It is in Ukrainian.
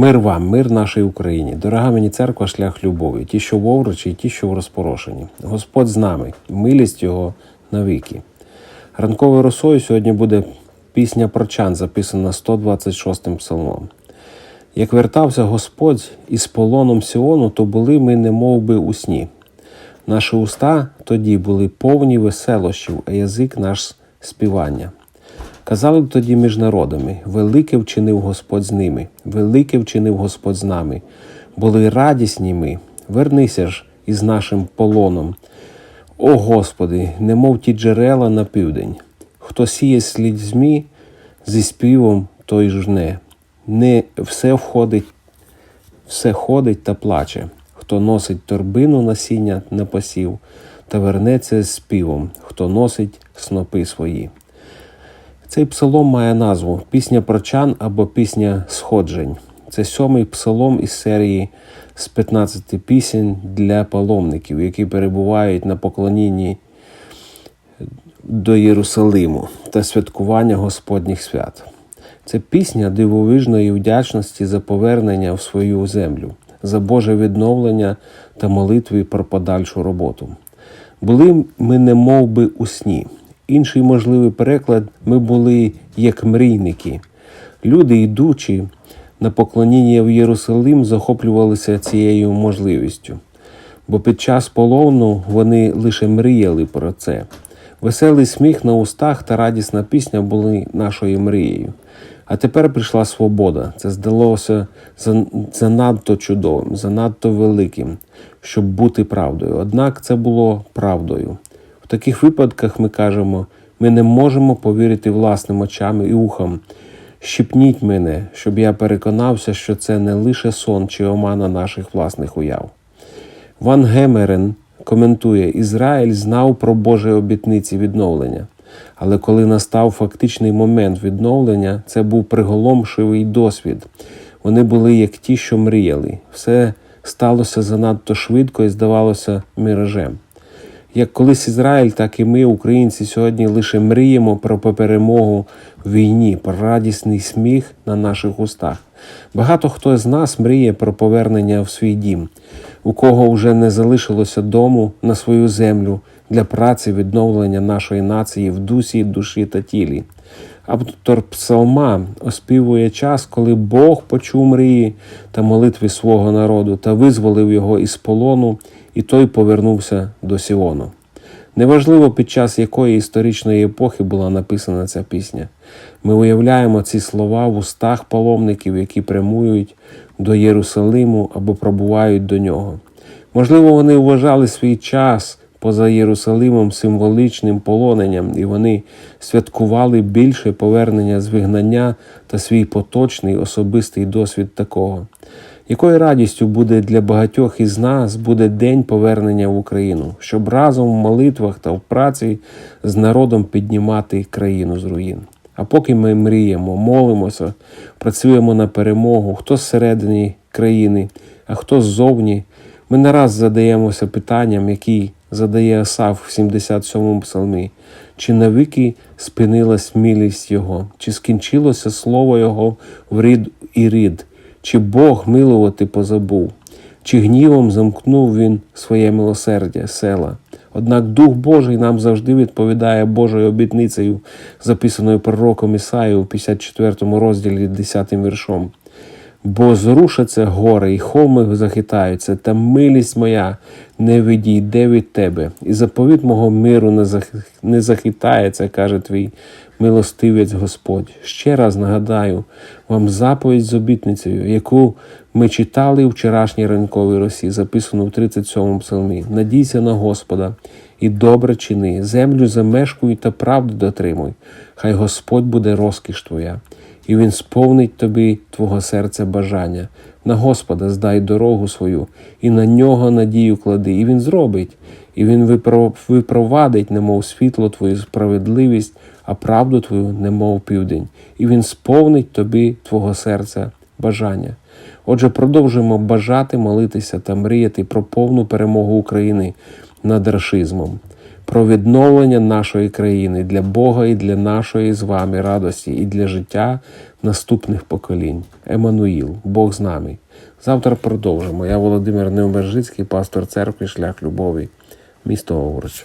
Мир вам, мир нашій Україні, дорога мені церква, шлях любові, ті, що в овручі, і ті, що в розпорошенні. Господь з нами, милість Його навіки. Ранковою росою сьогодні буде пісня прочан, записана 126 псалмом. Як вертався Господь із полоном Сіону, то були ми немов би у сні. Наші уста тоді були повні веселощів, а язик наш співання. Казали б тоді між народами: велике вчинив Господь з ними, велике вчинив Господь з нами. Були радісні ми, вернися ж із нашим полоном. О Господи, немов ті джерела на південь. Хто сіє слідьми зі співом, той жне. Не все входить, все ходить та плаче. Хто носить торбину насіння на посів, та вернеться з співом, хто носить снопи свої. Цей псалом має назву Пісня прочан або Пісня сходжень. Це сьомий псалом із серії з 15 пісень для паломників, які перебувають на поклонінні до Єрусалиму та святкування Господніх свят. Це пісня дивовижної вдячності за повернення в свою землю, за Боже відновлення та молитви про подальшу роботу. Були ми не мов би у сні. Інший можливий переклад ми були як мрійники. Люди, йдучи на поклоніння в Єрусалим, захоплювалися цією можливістю, бо під час полону вони лише мріяли про це. Веселий сміх на устах та радісна пісня були нашою мрією. А тепер прийшла свобода. Це здалося занадто чудовим, занадто великим, щоб бути правдою. Однак це було правдою. Таких випадках ми кажемо, ми не можемо повірити власним очам і ухам. Щепніть мене, щоб я переконався, що це не лише сон чи омана наших власних уяв. Ван Гемерен коментує: Ізраїль знав про Божі обітниці відновлення. Але коли настав фактичний момент відновлення, це був приголомшивий досвід. Вони були як ті, що мріяли. Все сталося занадто швидко і здавалося міражем. Як колись Ізраїль, так і ми, українці, сьогодні лише мріємо про перемогу в війні, про радісний сміх на наших устах. Багато хто з нас мріє про повернення в свій дім, у кого вже не залишилося дому на свою землю для праці відновлення нашої нації в дусі, душі та тілі. Автор псалма оспівує час, коли Бог почув мрії та молитви свого народу та визволив його із полону, і той повернувся до Сіону. Неважливо, під час якої історичної епохи була написана ця пісня. Ми уявляємо ці слова в устах паломників, які прямують до Єрусалиму або пробувають до нього. Можливо, вони вважали свій час поза Єрусалимом символичним полоненням, і вони святкували більше повернення з вигнання та свій поточний особистий досвід такого. Якою радістю буде для багатьох із нас буде день повернення в Україну, щоб разом в молитвах та в праці з народом піднімати країну з руїн. А поки ми мріємо, молимося, працюємо на перемогу, хто зсередині країни, а хто ззовні, ми не раз задаємося питанням, який задає Асав в 77-му псалмі, чи навіки спинилась милість Його, чи скінчилося слово Його в рід і рід, чи Бог милувати позабув, чи гнівом замкнув Він своє милосердя, села. Однак Дух Божий нам завжди відповідає Божою обітницею, записаною пророком Ісаїю у 54 розділі 10 віршом. Бо зрушаться гори, і холми захитаються, та милість моя не відійде від тебе, і заповіт мого миру не зах- не захитається, каже твій милостивець Господь. Ще раз нагадаю вам заповідь з обітницею, яку ми читали у вчорашній ранковій росі, записану в 37-му псалмі. Надійся на Господа і добре чини, землю замешкуй та правду дотримуй. Хай Господь буде розкіш твоя і він сповнить тобі твого серця бажання. На Господа здай дорогу свою, і на нього надію клади, і він зробить, і він випровадить, немов світло твою справедливість, а правду твою, немов південь, і він сповнить тобі твого серця бажання. Отже, продовжуємо бажати, молитися та мріяти про повну перемогу України над рашизмом. про відновлення нашої країни для Бога і для нашої з вами радості, і для життя наступних поколінь. Еммануїл, Бог з нами. Завтра продовжимо. Я Володимир Необержицький, пастор церкви Шлях Любові, місто Овруч.